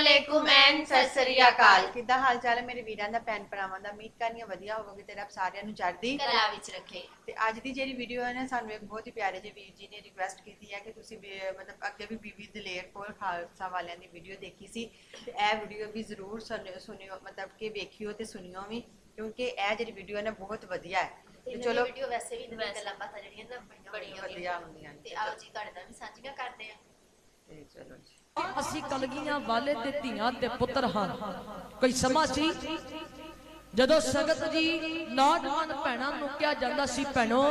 ਅਸਲਾਮੁਅਲੈਕੁਮ and Sat Sri ਅਕਾਲ। ਕਿੱਦਾਂ ਹਾਲ ਚਾਲ ਹੈ ਮੇਰੇ ਵੀਰਾਂ ਦਾ ਭੈਣ ਭਰਾਵਾਂ ਦਾ? ਉਮੀਦ ਕਰਨੀ ਵਧੀਆ ਹੋਵੋਗੇ ਤੇ ਰੱਬ ਸਾਰਿਆਂ ਨੂੰ ਚੜ੍ਹਦੀ ਕਲਾ ਵਿੱਚ ਰੱਖੇ। ਤੇ ਅੱਜ ਦੀ ਜਿਹੜੀ ਵੀਡੀਓ ਹੈ ਨਾ ਸਾਨੂੰ ਇੱਕ ਬਹੁਤ ਹੀ ਪਿਆਰੇ ਜਿਹੇ ਵੀਰ ਜੀ ਨੇ ਰਿਕੁਐਸਟ ਕੀਤੀ ਹੈ ਕਿ ਤੁਸੀਂ ਵੀ, ਮਤਲਬ ਅੱਗੇ ਵੀ ਬੀਬੀ ਦਲੇਰ ਕੋਲ ਖਾਲਸਾ ਵਾਲਿਆਂ ਦੀ ਵੀਡੀਓ ਦੇਖੀ ਸੀ। ਤੇ ਇਹ ਵੀਡੀਓ ਵੀ ਜ਼ਰੂਰ ਸੁਣਿਓ ਸੁਣਿਓ ਮਤਲਬ ਕਿ ਵੇਖਿਓ ਤੇ ਸੁਣਿਓ ਵੀ ਕਿਉਂਕਿ ਇਹ ਜਿਹੜੀ ਵੀਡੀਓ ਹੈ ਨਾ ਬਹੁਤ ਵਧੀਆ ਹੈ। ਤੇ ਚਲੋ ਵੀਡੀਓ ਵੈਸੇ ਵੀ ਨਵੀਂ ਗੱਲਾਂ ਬਾਤਾਂ ਜਿਹੜੀਆਂ ਨਾ ਬੜੀਆਂ ਵਧੀਆ ਵਧੀਆ ਹੁੰਦੀਆਂ ਨੇ। ਤੇ ਆਓ ਜੀ ਤੁਹਾਡੇ ਨਾਲ ਵੀ ਸਾਂਝੀਆਂ ਕਰਦੇ ਆ ਤੇ ਚਲੋ ਜੀ। ਅਸੀਂ ਕਲਗੀਆਂ ਵਾਲੇ ਤੇ ਧੀਆਂ ਤੇ ਪੁੱਤਰ ਹਾਂ। ਕੋਈ ਸਮਾਂ ਸੀ? ਜਦੋਂ ਸੰਗਤ ਜੀ ਨੌਜਵਾਨ ਭੈਣਾਂ ਨੂੰ ਕਿਹਾ ਜਾਂਦਾ ਸੀ, ਭੈਣੋ,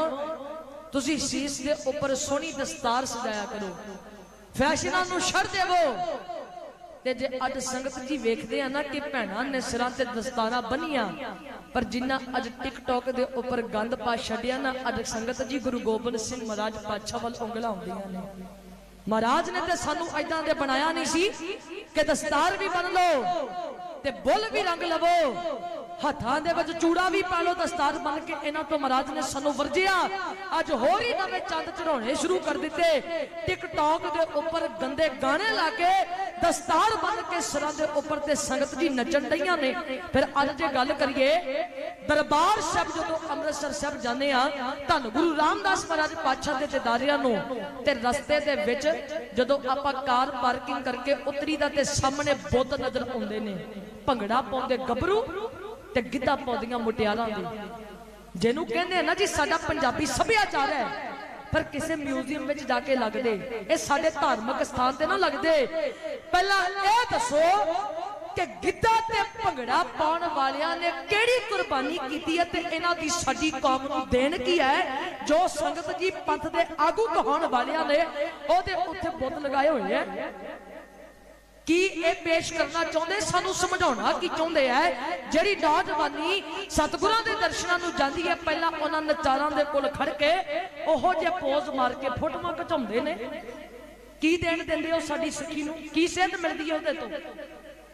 ਤੁਸੀਂ ਸੀਸ ਦੇ ਉੱਪਰ ਸੋਹਣੀ ਦਸਤਾਰ ਸਜਾਇਆ ਕਰੋ। ਫੈਸ਼ਨਾਂ ਨੂੰ ਛੱਡ ਦੇਵੋ। ਤੇ ਜੇ ਅੱਜ ਸੰਗਤ ਜੀ ਵੇਖਦੇ ਆ ਨਾ ਕਿ ਭੈਣਾਂ ਨੇ ਸਿਰਾਂ ਤੇ ਦਸਤਾਰਾਂ ਬੰਨੀਆਂ, ਪਰ ਜਿੰਨਾ ਅੱਜ ਟਿਕਟੌਕ ਦੇ ਉੱਪਰ ਗੰਦ ਪਾ ਛੱਡਿਆ ਨਾ, ਅੱਜ ਸੰਗਤ ਜੀ ਗੁਰੂ ਗੋਬਿੰਦ ਸਿੰਘ ਮਹਾਰਾਜ ਪਾਤਸ਼ਾਹ ਵੱਲ ਉਂਗਲਾਂ ਹੁੰਦੀਆਂ ਨੇ। ਮਹਾਰਾਜ ਨੇ ਤੇ ਸਾਨੂੰ ਐਦਾਂ ਦੇ ਬਣਾਇਆ ਨਹੀਂ ਸੀ ਕਿ ਦਸਤਾਰ ਵੀ ਬੰਨ ਲਓ ਤੇ ਬੁੱਲ ਵੀ ਰੰਗ ਲਵੋ। ਹੱਥਾਂ ਦੇ ਵਿੱਚ ਚੂੜਾ ਵੀ ਪਾ ਲਓ, ਦਸਤਾਰ ਬਣ ਕੇ ਇਹਨਾਂ ਤੋਂ ਮਹਾਰਾਜ ਨੇ ਸਾਨੂੰ ਵਰਜਿਆ। ਅੱਜ ਹੋਰ ਹੀ ਨਵੇਂ ਚੰਦ ਚੜਾਉਣੇ ਸ਼ੁਰੂ ਕਰ ਦਿੱਤੇ। ਟਿਕਟੌਕ ਦੇ ਉੱਪਰ ਗੰਦੇ ਗਾਣੇ ਲਾ ਕੇ ਦਸਤਾਰ ਬਣ ਕੇ ਸਿਰਾਂ ਦੇ ਉੱਪਰ ਤੇ ਸੰਗਤ ਜੀ ਨੱਚਣ ਡਈਆਂ ਨੇ। ਫਿਰ ਅੱਜ ਜੇ ਗੱਲ ਕਰੀਏ, ਦਰਬਾਰ ਸਾਹਿਬ ਜਦੋਂ ਅੰਮ੍ਰਿਤਸਰ ਸਾਹਿਬ ਜਾਂਦੇ ਆ, ਧੰਨ ਗੁਰੂ ਰਾਮਦਾਸ ਮਹਾਰਾਜ ਪਾਤਸ਼ਾਹ ਦੇ ਦਿਦਾਰਿਆਂ ਨੂੰ ਤੇ ਰਸਤੇ ਦੇ ਵਿੱਚ ਜਦੋਂ ਆਪਾਂ ਕਾਰ ਪਾਰਕਿੰਗ ਕਰਕੇ ਉਤਰੀ ਦਾ ਤੇ ਸਾਹਮਣੇ ਬੁੱਧ ਨਜ਼ਰ ਆਉਂਦੇ ਨੇ, ਭੰਗੜਾ ਪਾਉਂਦੇ ਗੱਭਰੂ ਤੇ ਗਿੱਧਾ ਪਾਉਂਦੀਆਂ ਮੁਟਿਆਰਾਂ ਦੀ। ਜਿਹਨੂੰ ਕਹਿੰਦੇ ਨਾ ਜੀ, ਸਾਡਾ ਪੰਜਾਬੀ ਸੱਭਿਆਚਾਰ ਹੈ। ਪਰ ਕਿਸੇ ਮਿਊਜ਼ੀਅਮ ਵਿੱਚ ਜਾ ਕੇ ਲੱਗਦੇ। ਇਹ ਸਾਡੇ ਧਾਰਮਿਕ ਸਥਾਨ ਤੇ ਨਾ ਲੱਗਦੇ। ਪਹਿਲਾਂ ਇਹ ਦੱਸੋ ਕਿ ਗਿੱਧਾ ਤੇ ਭੰਗੜਾ ਪਾਉਣ ਵਾਲਿਆਂ ਨੇ ਕਿਹੜੀ ਕੁਰਬਾਨੀ ਕੀਤੀ ਹੈ ਤੇ ਇਹਨਾਂ ਦੀ ਸਾਡੀ ਕੌਮ ਨੂੰ ਦੇਣ ਕੀ ਹੈ? ਜੋ ਸੰਗਤ ਜੀ ਪੰਥ ਦੇ ਆਗੂ ਕਹਾਉਣ ਵਾਲਿਆਂ ਨੇ, ਉਹਦੇ ਉੱਥੇ ਬੁੱਤ ਲਗਾਏ ਹੋਏ ਆ ਕੀ ਇਹ ਪੇਸ਼ ਕਰਨਾ ਚਾਹੁੰਦੇ? ਸਾਨੂੰ ਸਮਝਾਉਣਾ ਕੀ ਚਾਹੁੰਦੇ ਐ ਜਿਹੜੀ ਨੌਜਵਾਨੀ ਸਤਿਗੁਰਾਂ ਦੇ ਦਰਸ਼ਨਾਂ ਨੂੰ ਜਾਂਦੀ ਹੈ, ਪਹਿਲਾਂ ਉਹਨਾਂ ਨਚਾਰਾਂ ਦੇ ਕੋਲ ਖੜ ਕੇ ਉਹੋ ਜੇ ਪੋਜ਼ ਮਾਰ ਕੇ ਫੋਟੋਆਂ ਖਿਚਾਉਂਦੇ ਨੇ। ਕੀ ਦੇਣ ਦਿੰਦੇ ਹੋ ਸਾਡੀ ਸਿੱਖੀ ਨੂੰ? ਕੀ ਸੇਧ ਮਿਲਦੀ ਹੈ ਉਹਦੇ ਤੋਂ?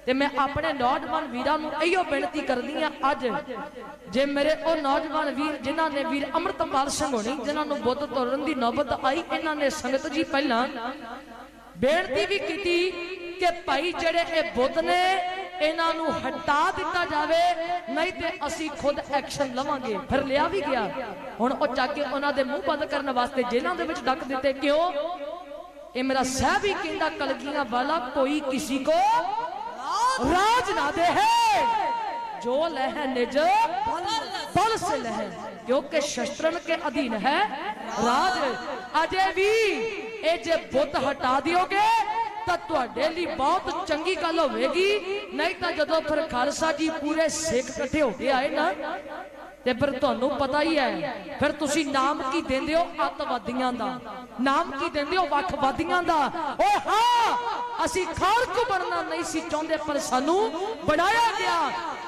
ਤੇ ਮੈਂ ਆਪਣੇ ਨੌਜਵਾਨ ਵੀਰਾਂ ਨੂੰ ਇਹੋ ਬੇਨਤੀ ਕਰਦੀ ਆ ਅੱਜ ਜੇ ਮੇਰੇ ਉਹ ਨੌਜਵਾਨ ਵੀਰ ਜਿਨ੍ਹਾਂ ਨੇ ਵੀਰ ਅੰਮ੍ਰਿਤਪਾਲ ਸਿੰਘ ਹੋਣੀ, ਜਿਨ੍ਹਾਂ ਨੂੰ ਬੁੱਧ ਤੋਰਨ ਦੀ ਨੌਬਤ ਆਈ, ਇਹਨਾਂ ਨੇ ਸੰਗਤ ਜੀ ਪਹਿਲਾਂ ਬੇਨਤੀ ਵੀ ਕੀਤੀ ਕਿ ਭਾਈ ਜਿਹੜੇ ਇਹ ਬੁੱਧ ਨੇ, ਇਹਨਾਂ ਨੂੰ ਹਟਾ ਦਿੱਤਾ ਜਾਵੇ, ਨਹੀਂ ਤੇ ਅਸੀਂ ਖੁਦ ਐਕਸ਼ਨ ਲਵਾਂਗੇ। ਫਿਰ ਲਿਆ ਵੀ ਗਿਆ। ਹੁਣ ਉਹ ਚੱਕ ਕੇ ਉਹਨਾਂ ਦੇ ਮੂੰਹ ਬੰਦ ਕਰਨ ਵਾਸਤੇ ਜੇਲ੍ਹਾਂ ਦੇ ਵਿੱਚ ਡੱਕ ਦਿੱਤੇ। ਕਿਉਂ? ਇਹ ਮੇਰਾ ਸਾਹਿਬ ਹੀ ਕਹਿੰਦਾ, ਕਲਗੀਆਂ ਵਾਲਾ ਕੋਈ ਕਿਸੇ ਕੋ ਰਾਜ ਨਾ ਦੇ। ਹੈ ਜੋ ਲਹਿ ਨਿਜ, ਬਲ ਸੇ ਲਹਿ। ਕਿਉਂਕਿ ਸ਼ਸਤਰਨ ਕੇ ਅਧੀਨ ਹੈ ਰਾਜ। ਅਜੇ ਵੀ ਇਹ ਜੇ ਬੁੱਤ ਹਟਾ ਦਿਓਗੇ ਤਾਂ ਤੁਹਾਡੇ ਲਈ ਬਹੁਤ ਚੰਗੀ ਗੱਲ ਹੋਵੇਗੀ। ਨਹੀਂ ਤਾਂ ਜਦੋਂ ਫਿਰ ਖਾਲਸਾ ਜੀ ਪੂਰੇ ਸਿੱਖ ਇਕੱਠੇ ਹੋ ਕੇ ਆਏ ਨਾ, ਤੇ ਫਿਰ ਤੁਹਾਨੂੰ ਪਤਾ ਹੀ ਹੈ, ਫਿਰ ਤੁਸੀਂ ਨਾਮ ਕੀ ਦਿੰਦੇ ਹੋ? ਅੱਤਵਾਦੀਆਂ ਦਾ। ਨਾਮ ਕੀ ਦਿੰਦੇ ਹੋ? ਵੱਖਵਾਦੀਆਂ ਦਾ। ਓ ਹਾਂ, ਅਸੀਂ ਖਾਲਕ ਬਣਨਾ ਨਹੀਂ ਸੀ ਚਾਹੁੰਦੇ, ਪਰ ਸਾਨੂੰ ਬਣਾਇਆ ਗਿਆ।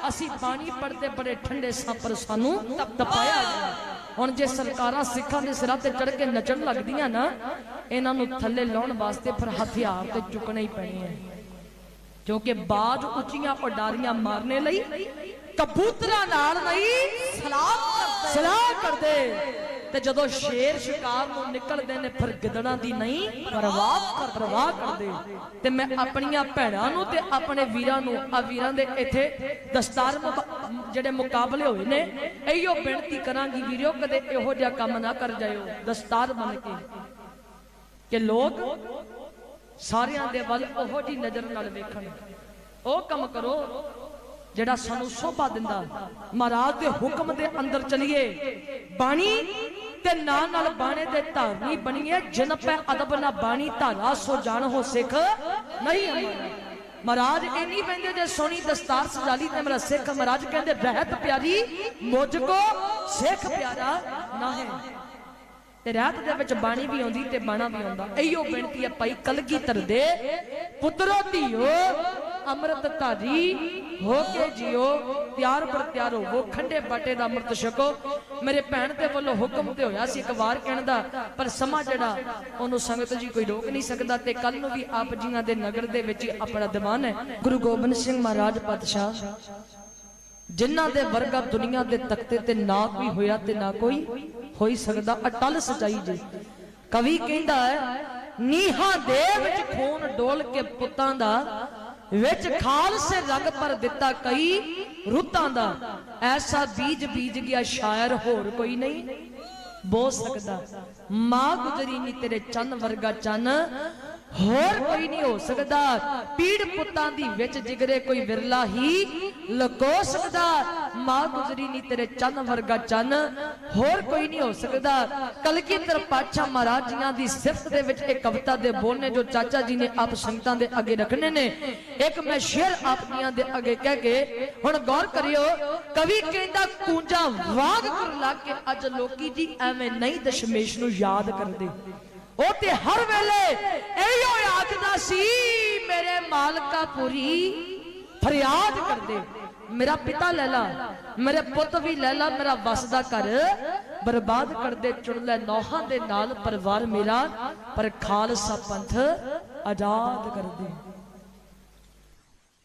ਅਸੀਂ ਬਾਣੀ ਪੜਦੇ ਬੜੇ ਠੰਡੇ ਸਾਂ, ਪਰ ਸਾਨੂੰ ਤਪਾਇਆ ਗਿਆ। ਹੁਣ ਜੇ ਸਰਕਾਰਾਂ ਸਿੱਖਾਂ ਦੇ ਸਿਰਾਂ ਤੇ ਚੜ ਕੇ ਨੱਚਣ ਲੱਗਦੀਆਂ ਨਾ ਇਹਨਾਂ ਨੂੰ ਥੱਲੇ ਲਾਉਣ ਵਾਸਤੇ ਫਿਰ ਹਥਿਆਰ ਤੇ ਚੁੱਕਣੇ ਹੀ ਪੈਣੇ ਆ। ਕਿਉਂਕਿ ਬਾਜ ਉੱਚੀਆਂ ਉਡਾਰੀਆਂ ਮਾਰਨੇ ਲਈ ਕਬੂਤਰਾਂ ਨਾਲ ਨਹੀਂ, ਸਲਾਹ ਸਲਾਹ ਕਰਦੇ। ਤੇ ਜਦੋਂ ਸ਼ੇਰ ਸ਼ਿਕਾਰ ਨੂੰ ਨਿਕਲਦੇ ਨੇ, ਫਿਰ ਗਿੱਦੜਾਂ ਦੀ ਨਹੀਂ, ਪਰਵਾਹ ਕਰ ਪਰਵਾਹ ਕਰਦੇ। ਤੇ ਮੈਂ ਆਪਣੀਆਂ ਭੈਣਾਂ ਨੂੰ ਤੇ ਆਪਣੇ ਵੀਰਾਂ ਨੂੰ, ਆ ਵੀਰਾਂ ਦੇ ਇੱਥੇ ਦਸਤਾਰ ਮੁਕਾ- ਜਿਹੜੇ ਮੁਕਾਬਲੇ ਹੋਏ ਨੇ, ਇਹੋ ਬੇਨਤੀ ਕਰਾਂਗੀ ਵੀਰੋ ਕਦੇ ਇਹੋ ਜਿਹਾ ਕੰਮ ਨਾ ਕਰ ਜਾਇਓ, ਦਸਤਾਰ ਬਣ ਕੇ। ਕਿ ਲੋਕ ਸਾਰਿਆਂ ਦੇ ਵੱਲ ਉਹੋ ਜੀ ਨਜ਼ਰ ਨਾਲ ਵੇਖਣ। ਉਹ ਕੰਮ ਕਰੋ ਜਿਹੜਾ ਸਾਨੂੰ ਸੋਭਾ ਦਿੰਦਾ। ਮਹਾਰਾਜ ਦੇ ਹੁਕਮ ਦੇ ਅੰਦਰ ਚਲੀਏ। ਬਾਣੀ ਤੇ ਨਾਲ ਨਾਲ ਬਾਣੇ ਦੇ ਧਾਰਨੀ ਬਣੀਏ। ਜਿਨ ਪੈ ਅਦਬ ਨਾ ਬਾਣੀ, ਧਾਰਾ ਸੋ ਜਾਣ ਹੋ ਸਿੱਖ ਨਹੀਂ ਹਮਾਰਾ ਮਹਾਰਾਜ ਇਹ ਨਹੀਂ ਕਹਿੰਦੇ ਜੇ ਸੋਹਣੀ ਦਸਤਾਰ ਸਜਾਲੀ ਤੇ ਮੇਰਾ ਸਿੱਖ ਮਹਾਰਾਜ ਕਹਿੰਦੇ ਬਹਿਤ ਪਿਆਰੀ, ਮੁਝ ਕੋ ਸਿੱਖ ਪਿਆਰਾ ਨਾ ਹੈ। ਤੇ ਰਾਤ ਦੇ ਵਿੱਚ ਬਾਣੀ ਵੀ ਆਉਂਦੀ ਤੇ ਬਾਣਾ ਵੀ ਆਉਂਦਾ। ਇਹੋ ਬੇਨਤੀ ਹੈ ਭਾਈ ਕਲਗੀ ਦੇ ਪੁੱਤਰੋ, ਧੀਓ, ਅੰਮ੍ਰਿਤ ਧਾਰੀ ਹੋ ਕੇ ਜਿਓ, ਤਿਆਰ ਪਰ ਤਿਆਰ ਹੋਵੋ, ਖੰਡੇ ਬਾਟੇ ਦਾ ਅੰਮ੍ਰਿਤ ਛਕੋ। ਮੇਰੇ ਭੈਣ ਦੇ ਵੱਲੋਂ ਹੁਕਮ ਤੇ ਹੋਇਆ ਸੀ ਇੱਕ ਵਾਰ ਕਹਿਣ ਦਾ, ਪਰ ਸਮਾਂ ਜਿਹੜਾ, ਉਹਨੂੰ ਸੰਗਤ ਜੀ ਕੋਈ ਰੋਕ ਨਹੀਂ ਸਕਦਾ ਤੇ ਕੱਲ ਨੂੰ ਵੀ ਆਪ ਜੀਆਂ ਦੇ ਨਗਰ ਦੇ ਵਿੱਚ ਹੀ ਆਪਣਾ ਦੀਵਾਨ ਹੈ। ਗੁਰੂ ਗੋਬਿੰਦ ਸਿੰਘ ਮਹਾਰਾਜ ਪਾਤਸ਼ਾਹ। ਜਿਨ੍ਹਾਂ ਦੇ ਵਰਗਾ ਦੁਨੀਆ ਦੇ ਤਖਤੇ ਤੇ ਨਾ ਕੋਈ ਹੋਇਆ ਤੇ ਨਾ ਕੋਈ ਹੋਈ ਸਕਦਾ। ਅਟਲ ਸਚਾਈ ਜੀ। ਕਵੀ ਕਹਿੰਦਾ ਹੈ, ਨੀਹਾਂ ਦੇ ਵਿੱਚ ਖੂਨ ਡੋਲ ਕੇ ਪੁੱਤਾਂ ਦਾ, ਵਿੱਚ ਖਾਲਸੇ ਰੰਗ ਪਰ ਦਿੱਤਾ ਕਈ ਰੁੱਤਾਂ ਦਾ। ਐਸਾ ਬੀਜ ਬੀਜ ਗਿਆ ਸ਼ਾਇਰ ਹੋਰ ਕੋਈ ਨਹੀਂ। ਬੋ ਸਕਦਾ, ਮਾਂ ਗੁਜਰੀ ਨਹੀਂ ਤੇਰੇ ਚੰਨ ਵਰਗਾ ਚੰਨ ਹੋਰ ਕੋਈ ਨਹੀਂ ਹੋ ਸਕਦਾ। ਪੀੜ ਪੁੱਤਾਂ ਦੀ ਵਿੱਚ ਜਿਗਰੇ ਕੋਈ ਵਿਰਲਾ ਹੀ ਲਕੋ ਸਕਦਾ। ਮਾਂ ਗੁਜਰੀ ਨਹੀਂ ਤੇਰੇ ਚੰਨ ਵਰਗਾ ਚੰਨ। ਹੋਰ ਕੋਈ ਨਹੀਂ ਹੋ ਸਕਦਾ। ਕਲਗੀਧਰ ਪਾਤਸ਼ਾਹ ਮਹਾਰਾਜ ਜੀਆਂ ਦੀ ਸਿਫਤ ਦੇ ਵਿੱਚ ਇੱਕ ਕਵਿਤਾ ਦੇ ਬੋਲ ਨੇ ਜੋ ਚਾਚਾ ਜੀ ਨੇ ਆਪ ਸੰਗਤਾਂ ਦੇ ਅੱਗੇ ਰੱਖਣੇ ਨੇ। ਇੱਕ ਮੈਂ ਸ਼ੇਰ ਆਪਣੀਆਂ ਦੇ ਅੱਗੇ ਕਹਿ ਕੇ, ਹੁਣ ਗੌਰ ਕਰਿਓ, ਕਵੀ ਕਹਿੰਦਾ, ਕੂੰਜਾ ਵਾਗ ਕਰ ਲਾ ਕੇ ਅੱਜ ਲੋਕੀ ਜੀ ਐਵੇਂ ਨਹੀਂ ਦਸ਼ਮੇਸ਼ ਨੂੰ ਯਾਦ ਕਰਦੇ। ਉਹ ਤੇ ਹਰ ਵੇਲੇ ਇਹੋ ਆਖਦਾ ਸੀ, ਮੇਰੇ ਮਾਲਕਾ ਪੂਰੀ ਫਰਿਆਦ ਕਰਦੇ। ਮੇਰਾ ਪਿਤਾ ਲੈ ਮੇਰੇ ਪੁੱਤ ਵੀ ਲੈ ਮੇਰਾ ਵਸਦਾ ਘਰ ਬਰਬਾਦ ਕਰਦੇ, ਚੁਣ ਲੈ ਨੌਹਾਂ ਦੇ ਨਾਲ ਪਰਿਵਾਰ ਮੇਰਾ, ਪਰ ਖਾਲਸਾ ਪੰਥ ਆਜ਼ਾਦ ਕਰਦੇ।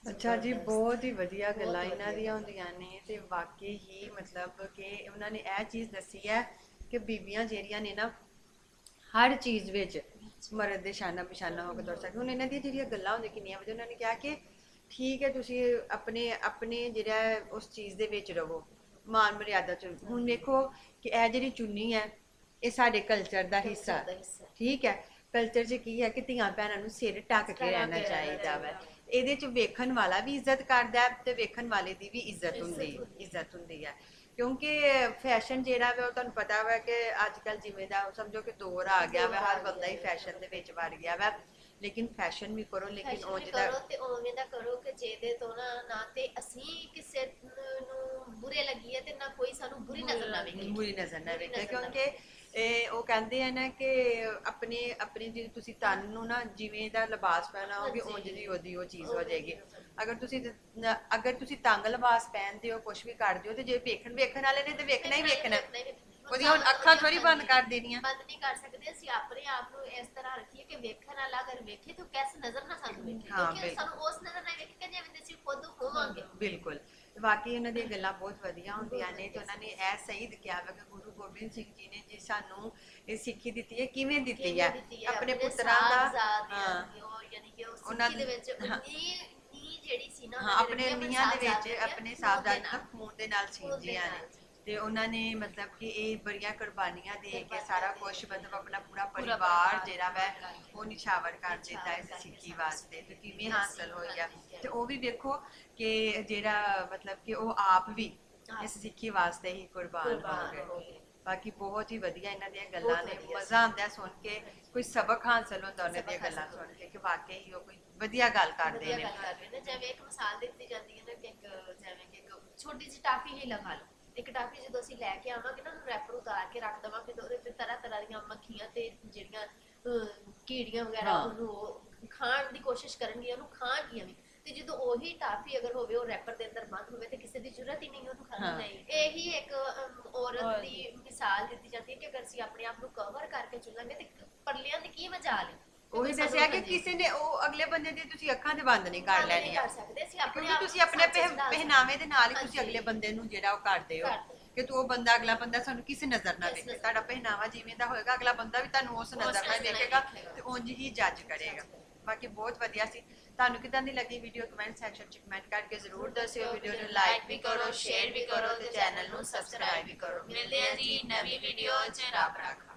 ਅੱਛਾ ਜੀ, ਬਹੁਤ ਹੀ ਵਧੀਆ ਗੱਲਾਂ ਇਹਨਾਂ ਦੀਆਂ ਹੁੰਦੀਆਂ ਨੇ ਤੇ ਵਾਕਈ ਹੀ ਮਤਲਬ ਕਿ ਉਹਨਾਂ ਨੇ ਇਹ ਚੀਜ਼ ਦੱਸੀ ਹੈ ਕਿ ਬੀਬੀਆਂ ਜਿਹੜੀਆਂ ਨੇ ਨਾ ਹਰ ਚੀਜ਼ ਵਿੱਚ ਮਰਦ ਦੇ ਸ਼ਾਨਾ ਬਿਸ਼ਾਨਾ ਹੋ ਕੇ ਤੁਰ ਸਕਦੀਆਂ ਹੁਣ ਇਹਨਾਂ ਦੀਆਂ ਜਿਹੜੀਆਂ ਗੱਲਾਂ ਹੁੰਦੀਆਂ ਕਿੰਨੀਆਂ ਵਧੀਆ ਉਹਨਾਂ ਨੇ ਕਿਹਾ ਕਿ ਠੀਕ ਹੈ ਤੁਸੀਂ ਆਪਣੇ ਆਪਣੇ ਜਿਹੜਾ ਹੈ ਉਸ ਚੀਜ਼ ਦੇ ਵਿੱਚ ਰਹੋ ਮਾਨ ਮਰਿਆਦਾ ਚ ਹੁਣ ਵੇਖੋ ਕਿ ਇਹ ਜਿਹੜੀ ਚੁੰਨੀ ਹੈ ਇਹ ਸਾਡੇ ਕਲਚਰ ਦਾ ਹਿੱਸਾ। ਠੀਕ ਹੈ ਕਲਚਰ 'ਚ ਕੀ ਹੈ ਕਿ ਧੀਆਂ ਭੈਣਾਂ ਨੂੰ ਸਿਰ ਢੱਕ ਕੇ ਰਹਿਣਾ ਚਾਹੀਦਾ ਵਾ। ਇਹਦੇ 'ਚ ਵੇਖਣ ਵਾਲਾ ਵੀ ਇੱਜ਼ਤ ਕਰਦਾ ਹੈ ਤੇ ਵੇਖਣ ਵਾਲੇ ਦੀ ਵੀ ਇੱਜ਼ਤ ਹੁੰਦੀ ਹੁੰਦੀ। ਇੱਜ਼ਤ ਹੁੰਦੀ ਹੈ ਕਿਉਂਕਿ ਫੈਸ਼ਨ ਜਿਹੜਾ ਵਾ ਉਹ ਤੁਹਾਨੂੰ ਪਤਾ ਵਾ ਕਿ ਅੱਜ ਕੱਲ ਜਿਵੇਂ ਦਾ ਸਮਝੋ ਕਿ ਦੌਰ ਆ ਗਿਆ ਵਾ ਹਰ ਬੰਦਾ ਹੀ। ਫੈਸ਼ਨ ਦੇ ਵਿੱਚ ਵੜ ਗਿਆ ਵਾ ਲੇਕਿਨ ਫੈਸ਼ਨ ਵੀ ਕਰੋ ਲੇਕਿਨ ਉਹ ਜਿਹਦਾ ਕਰੋ ਤੇ ਉਵੇਂ ਦਾ ਕਰੋ ਕਿ ਜਿਹਦੇ ਤੋਂ ਨਾ ਨਾ ਤੇ ਅਸੀਂ ਕਿਸੇ ਨੂੰ ਬੁਰੇ ਲੱਗੀਏ ਤੇ ਨਾ ਕੋਈ ਸਾਨੂੰ ਬੁਰੀ ਨਜ਼ਰ ਨਾ ਵੇਖੇ ਬੁਰੀ ਨਜ਼ਰ ਨਾ ਵੇਖੇ ਕਿਉਂਕਿ ਇਹ ਉਹ ਕਹਿੰਦੇ ਆ ਨਾ ਕਿ ਆਪਣੇ ਆਪਣੇ ਜੇ ਤੁਸੀਂ ਤਨ ਨੂੰ ਨਾ ਜਿਵੇਂ ਦਾ ਲਿਬਾਸ ਪਹਿਨਾਓਗੇ। ਉਂਝ ਦੀ ਉਹਦੀ ਉਹ ਚੀਜ਼ ਹੋ ਜਾਏਗੀ। ਅਗਰ ਤੁਸੀਂ ਨ- ਅਗਰ ਤੁਸੀਂ ਤੰਗ ਲਿਬਾਸ ਪਹਿਨਦੇ ਹੋ ਕੁਝ ਵੀ ਕਰਦੇ ਹੋ ਤੇ ਜੇ ਵੇਖਣ ਵੇਖਣ ਵਾਲੇ ਨੇ ਤੇ ਵੇਖਣਾ ਹੀ ਵੇਖਣਾ। ਉਹਦੀਆਂ ਹੁਣ ਅੱਖਾਂ ਥੋੜੀ ਬੰਦ ਕਰ ਦੇਣੀਆਂ। ਬੰਦ ਨਹੀਂ ਕਰ ਸਕਦੇ। ਅਸੀਂ ਆਪਣੇ ਆਪ ਨੂੰ ਇਸ ਤਰ੍ਹਾਂ ਰੱਖੀਏ ਕਿ ਵੇਖਣ ਵਾਲਾ ਅਗਰ ਵੇਖੇ ਤਾਂ ਕਿਸ ਨਜ਼ਰ ਨਾਲ ਸਾਨੂੰ ਵੇਖੇ। ਹਾਂ, ਕਿਉਂਕਿ ਬਿਲਕੁਲ। ਸਾਨੂੰ ਉਸ ਨਜ਼ਰ ਨਾਲ ਵੇਖੇ ਕਿ ਜਿਵੇਂ ਅਸੀਂ ਖੁਦ ਹੋਵਾਂਗੇ। ਬਿਲਕੁਲ। ਬਾਕੀ ਉਹਨਾਂ ਦੀਆਂ ਗੱਲਾਂ ਬਹੁਤ ਵਧੀਆ ਹੁੰਦੀਆਂ ਨੇ ਤੇ ਉਹਨਾਂ ਨੇ ਇਹ ਸਹੀ ਕਿਹਾ ਵਾ ਕਿ ਗੁਰੂ ਗੋਬਿੰਦ ਸਿੰਘ ਜੀ ਨੇ ਜੀ ਸਾਨੂੰ ਇਹ ਸਿੱਖੀ ਦਿੱਤੀ ਹੈ ਕਿਵੇਂ ਦਿੱਤੀ ਹੈ ਆਪਣੇ ਪੁੱਤਰਾਂ ਦਾ ਸਾਹਿਬਜ਼ਾਦਿਆਂ ਯਾਨੀ ਕਿ ਉਹ ਉਹਨਾਂ ਦੇ ਵਿੱਚ ਹਾਂ। ਉਨੀ ਨੀ ਜਿਹੜੀ ਸੀ ਨਾ ਆਪਣੇ ਨੀਆਂ ਦੇ ਵਿੱਚ ਸਾਹਿਬਜ਼ਾਦਿਆਂ ਆਪਣੇ ਖੂਨ ਸਾਹਿਬਜ਼ਾਦ ਦੇ ਦਾ ਨਾਲ। ਖੂਨ ਦੇ ਨਾਲ ਸੀਂਜੀਆਂ ਨੇ। ਤੇ ਉਹਨਾਂ ਨੇ ਮਤਲਬ ਕਿ ਇਹ ਬੜੀਆਂ ਕੁਰਬਾਨੀਆਂ ਦੇ ਕੇ ਸਾਰਾ ਦੇ ਕੁਝ ਕੇ ਮਤਲਬ ਆਪਣਾ ਪੂਰਾ ਪੂਰਾ ਪਰਿਵਾਰ ਜਿਹੜਾ ਵੈ ਉਹ ਨਿਛਾਵਰ ਕਰ ਦਿੱਤਾ ਇਸ ਸਿੱਖੀ ਵਾਸਤੇ ਤੇ ਕਿਵੇਂ ਹਾਸਲ ਹੋਈ ਆ। ਤੇ ਉਹ ਵੀ ਵੇਖੋ ਕਿ ਜਿਹੜਾ ਮਤਲਬ ਕਿ ਉਹ ਆਪ ਵੀ ਇਸ ਸਿੱਖੀ ਵਾਸਤੇ ਹੀ ਕੁਰਬਾਨ ਹੋ ਗਏ। ਬਾਕੀ ਬਹੁਤ ਹੀ ਵਧੀਆ ਇਹਨਾਂ ਦੀਆਂ ਗੱਲਾਂ ਨੇ। ਮਜ਼ਾ ਆਉਂਦਾ ਸੁਣ ਕੇ ਕੋਈ ਸਬਕ ਹਾਸਲ ਹੁੰਦਾ ਉਹਨਾਂ ਦੀਆਂ ਗੱਲਾਂ ਸੁਣ ਕੇ ਕਿ ਵਾਕਈ ਹੀ ਉਹ ਕੋਈ ਵਧੀਆ ਗੱਲ ਕਰਦੇ ਨੇ। ਗੱਲ ਕਰਦੇ ਨੇ। ਜਿਵੇਂ ਇੱਕ ਮਿਸਾਲ ਦਿੱਤੀ ਜਾਂਦੀ ਹੈ ਨਾ ਕਿ ਇੱਕ ਜਿਵੇਂ ਕਿ ਇੱਕ ਛੋਟੀ ਜਿਹੀ ਟਾਫੀ ਹੀ ਲਗਾ ਲਓ। ਇੱਕ ਟਾਫੀ ਜਦੋਂ ਅਸੀਂ ਲੈ ਕੇ ਆਵਾਂਗੇ ਨਾ ਉਹਨੂੰ ਰੈਪਰ ਉਤਾਰ ਕੇ ਰੱਖ ਦੇਵਾਂਗੇ ਤੇ ਉਹਦੇ ਤੇ ਤਰ੍ਹਾਂ ਤਰ੍ਹਾਂ ਦੀਆਂ ਮੱਖੀਆਂ ਤੇ ਜਿਹੜੀਆਂ ਅਹ, ਕੀੜੀਆਂ ਵਗੈਰਾ ਹਾਂ। ਉਹਨੂੰ ਉਹ ਖਾਣ ਦੀ ਕੋਸ਼ਿਸ਼ ਕਰਨਗੀਆਂ ਉਹਨੂੰ ਖਾਣਗੀਆਂ ਵੀ ਤੇ ਜਦੋਂ ਉਹੀ ਟਾਫੀ ਅਗਰ ਹੋਵੇ ਉਹ ਰੈਪਰ ਦੇ ਅੰਦਰ ਬੰਦ ਹੋਵੇ ਤੇ ਕਿਸੇ ਦੀ ਜ਼ਰੂਰਤ ਹੀ ਨਹੀਂ ਉਹਨੂੰ ਖਾਣ ਹਾਂ। ਦੀ ਇਹੀ ਇੱਕ ਅਮ, ਔਰਤ ਦੀ ਮਿਸਾਲ ਦਿੱਤੀ ਜਾਂਦੀ ਹੈ ਕਿ ਅਗਰ ਅਸੀਂ ਆਪਣੇ ਆਪ ਨੂੰ ਕਵਰ ਕਰਕੇ ਚੱਲਾਂਗੇ ਤੇ ਪਰਲਿਆਂ ਦੀ ਕੀ ਮਜਾਲ ਹੈ ਉਹੀ ਦੱਸਿਆ ਕਿ। ਕਿਸੇ ਨੇ ਉਹ ਅਗਲੇ ਬੰਦੇ ਦੀ ਤੁਸੀਂ ਅੱਖਾਂ ਤੇ ਬੰਦ ਨਹੀਂ ਕਰ ਲੈਣੀਆਂ। ਕਰ ਸਕਦੇ ਅਸੀਂ ਆਪਣੇ ਕਿਉਂਕਿ ਆਪ ਤੁਸੀਂ ਆਪਣੇ ਸੱਚ ਪਹਿ- ਦੱਸ ਪਹਿਨਾਵੇ ਦੇ ਨਾਲ ਹੀ। ਤੁਸੀਂ ਅਗਲੇ ਬੰਦੇ ਨੂੰ ਜਿਹੜਾ ਉਹ ਕਰਦੇ ਹੋ ਕਰਦੇ। ਕਿ ਤੂੰ ਉਹ ਬੰਦਾ ਅਗਲਾ ਬੰਦਾ ਸਾਨੂੰ ਕਿਸ ਨਜ਼ਰ ਨਾਲ ਨਜ਼ਰ ਤੁਹਾਡਾ ਪਹਿਨਾਵਾ ਜਿਵੇਂ ਦਾ ਹੋਏਗਾ ਅਗਲਾ ਬੰਦਾ ਵੀ ਤੁਹਾਨੂੰ ਉਸ ਨਜ਼ਰ ਨਾਲ ਵੇਖੇਗਾ। ਤੇ ਉਂਝ ਹੀ ਜੱਜ ਕਰੇਗਾ। ਬਾਕੀ ਬਹੁਤ ਵਧੀਆ ਸੀ। ਤੁਹਾਨੂੰ ਕਿਦਾਂ ਦੀ ਲੱਗੀ ਵੀਡੀਓ ਕਮੈਂਟ ਸੈਕਸ਼ਨ 'ਚ ਕਮੈਂਟ ਕਰਕੇ ਜ਼ਰੂਰ ਦੱਸਿਓ। ਵੀਡੀਓ ਨੂੰ ਲਾਈਕ ਵੀ ਕਰੋ ਸ਼ੇਅਰ ਵੀ ਕਰੋ ਤੇ ਚੈਨਲ ਨੂੰ ਸਬਸਕ੍ਰਾਈਬ ਵੀ ਕਰੋ। ਮਿਲਦੇ ਹਾਂ ਜੀ ਨਵੀਂ ਵੀਡੀਓ 'ਚ। ਰੱਬ ਰੱਖਾ।